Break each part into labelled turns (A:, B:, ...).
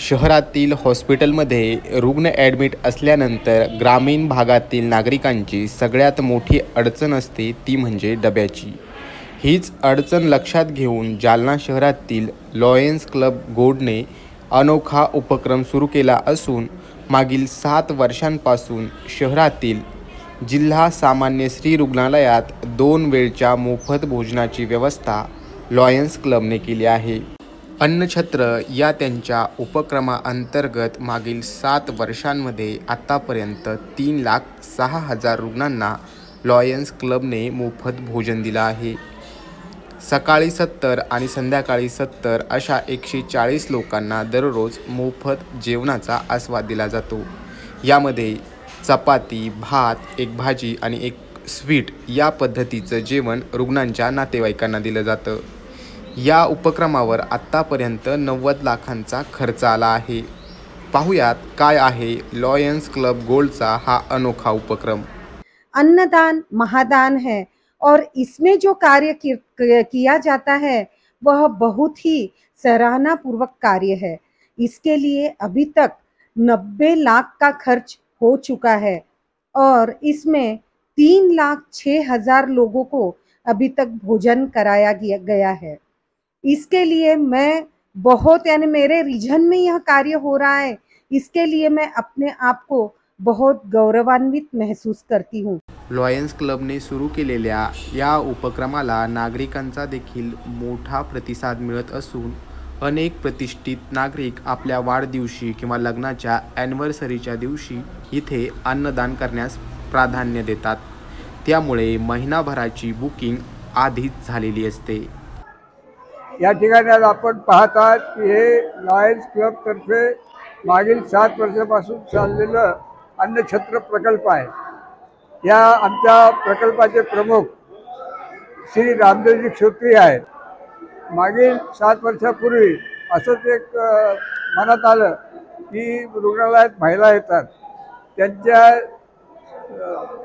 A: शहरातील हॉस्पिटलमध्ये रुग्ण ॲडमिट असल्यानंतर ग्रामीण भागातील नागरिकांची सगळ्यात मोठी अडचण असते ती म्हणजे डब्याची. हीच अडचण लक्षात घेऊन जालना शहरातील लॉयन्स क्लब गोडने अनोखा उपक्रम सुरू केला असून मागील सात वर्षांपासून शहरातील जिल्हा सामान्य स्त्री रुग्णालयात दोन वेळच्या मोफत भोजनाची व्यवस्था लॉयन्स क्लबने केली आहे. अन्नछत्र या त्यांच्या उपक्रमाअंतर्गत मागील सात वर्षांमध्ये आत्तापर्यंत तीन लाख सहा हजार रुग्णांना लॉयन्स क्लबने मोफत भोजन दिलं आहे. सकाळी सत्तर आणि संध्याकाळी सत्तर अशा एकशे चाळीस लोकांना दररोज मोफत जेवणाचा आस्वाद दिला जातो. यामध्ये चपाती भात एक भाजी आणि एक स्वीट या पद्धतीचं जेवण रुग्णांच्या नातेवाईकांना दिलं जातं. या उपक्रमावर आत्तापर्यंत नव्वद लाखांचा खर्च आला आहे. पाहुयात काय आहे लॉयन्स क्लब गोल्डचा हा अनोखा उपक्रम.
B: अन्नदान, महादान है और इसमें जो कार्य किया जाता है, वह बहुत ही सराहना पूर्वक कार्य है। इसके लिए अभी तक नब्बे लाख का खर्च हो चुका है और इसमें तीन लाख छः हज़ार लोगों को अभी तक भोजन कराया गया है। इसके लिए मैं बहुत यानी मेरे रीजन में यह कार्य हो रहा है इसके लिए मैं अपने आप को बहुत गौरवान्वित महसूस करती हूँ।
A: लॉयन्स क्लबने सुरू केलेल्या या उपक्रमाला नागरिकांचा देखील मोठा प्रतिसाद मिळत असून अनेक प्रतिष्ठित नागरिक आपल्या वाढदिवशी किंवा लग्नाच्या ॲनिव्हर्सरीच्या दिवशी इथे अन्नदान करण्यास प्राधान्य देतात. त्यामुळे महिनाभराची बुकिंग आधीच झालेली असते.
C: या ठिकाणी आज आपण पाहत आहात की हे लायन्स क्लबतर्फे मागील सात वर्षापासून चाललेलं अन्नछत्र प्रकल्प आहे. या आमच्या प्रकल्पाचे प्रमुख श्री रामदेवजी क्षेत्री आहेत. मागील सात वर्षापूर्वी असंच एक मनात आलं की रुग्णालयात महिला येतात. त्यांच्या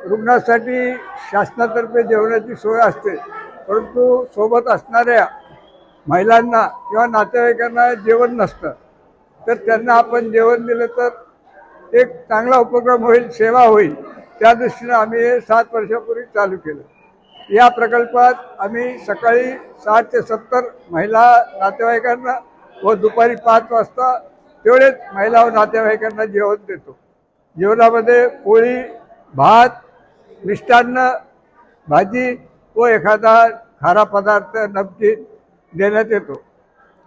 C: रुग्णासाठी शासनातर्फे जेवणाची सोय असते. परंतु सोबत असणाऱ्या महिलांना किंवा नातेवाईकांना जेवण नसतं. तर त्यांना आपण जेवण दिलं तर एक चांगला उपक्रम होईल सेवा होईल. त्या दृष्टीनं आम्ही हे सात वर्षापूर्वी चालू केलं. या प्रकल्पात आम्ही सकाळी साठ ते सत्तर महिला नातेवाईकांना व दुपारी पाच वाजता तेवढेच महिला व नातेवाईकांना जेवण देतो. जेवणामध्ये पोळी भात मिष्टान्न भाजी व एखादा खारा पदार्थ नमकीन देण्यात येतो.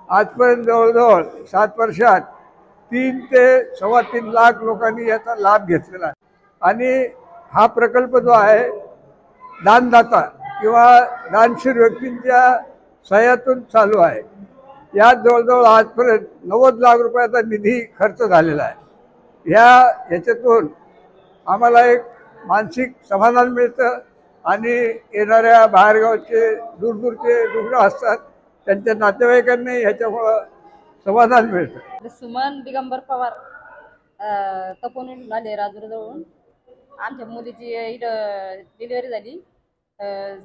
C: आजपर्यंत जवळजवळ सात वर्षात तीन ते सव्वा तीन लाख लोकांनी याचा लाभ घेतलेला आहे. आणि हा प्रकल्प जो आहे दानदाता किंवा दानशीर व्यक्तींच्या सह्यातून चालू आहे. यात जवळजवळ आजपर्यंत नव्वद लाख रुपयाचा निधी खर्च झालेला आहे. ह्या ह्याच्यातून आम्हाला एक मानसिक समाधान मिळतं आणि येणाऱ्या बाहेरगावचे दूरदूरचे रुग्ण असतात. त्यांच्या नातेवाईकांनाही ह्याच्यामुळं समाधान मिळतं.
D: सुमन दिगंबर पवार अं, तपोनीतून आले राजूरजवळून. आमच्या मुलीची इथं डिलिव्हरी झाली.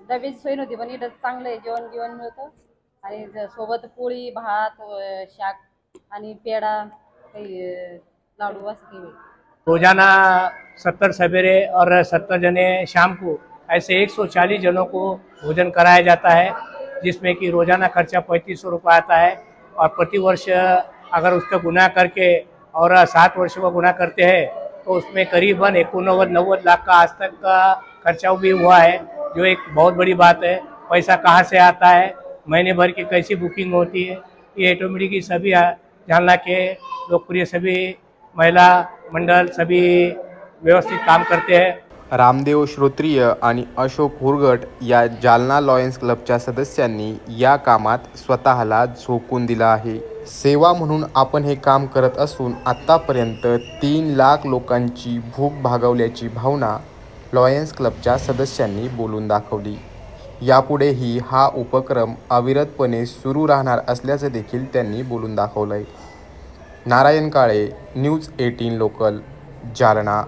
D: डब्याची सोय नव्हती पण इथं चांगलं आहे जेवण जेवण मिळतं. आणि सोबत पोळी भात शाक आणि पेढा काही लाडू असं.
E: रोजाना सत्तर सवेरे और सत्तर जने शाम को ऐसे 140 जनों को भोजन कराया जाता है। जिसमें कि रोज़ाना खर्चा पैंतीस सौ रुपये आता है और प्रति वर्ष अगर उसका गुना करके और सात वर्ष का गुना करते हैं तो उसमें करीबन एकोनव्वद नव्वद लाख का आज तक का खर्चा भी हुआ है, जो एक बहुत बड़ी बात है। पैसा कहाँ से आता है? महीने भर की कैसी बुकिंग होती है? ये ऑटोमेटिक सभी जालना के लोकप्रिय सभी महिला मंडल, सभी व्यवस्थित काम करते हैं।
A: रामदेव श्रोत्रिय आणि अशोक हुरगट या जालना लॉयन्स क्लबच्या सदस्यांनी या कामात स्वतःला झोकून दिला आहे. सेवा म्हणून आपण हे काम करत असून आत्तापर्यंत तीन लाख लोकांची भूक भागवल्याची भावना लॉयन्स क्लबच्या सदस्यांनी बोलून दाखवली. यापुढेही हा उपक्रम अविरतपणे सुरू राहणार असल्याचं देखील त्यांनी बोलून दाखवलं आहे Narayan Kale news eighteen local Jalna.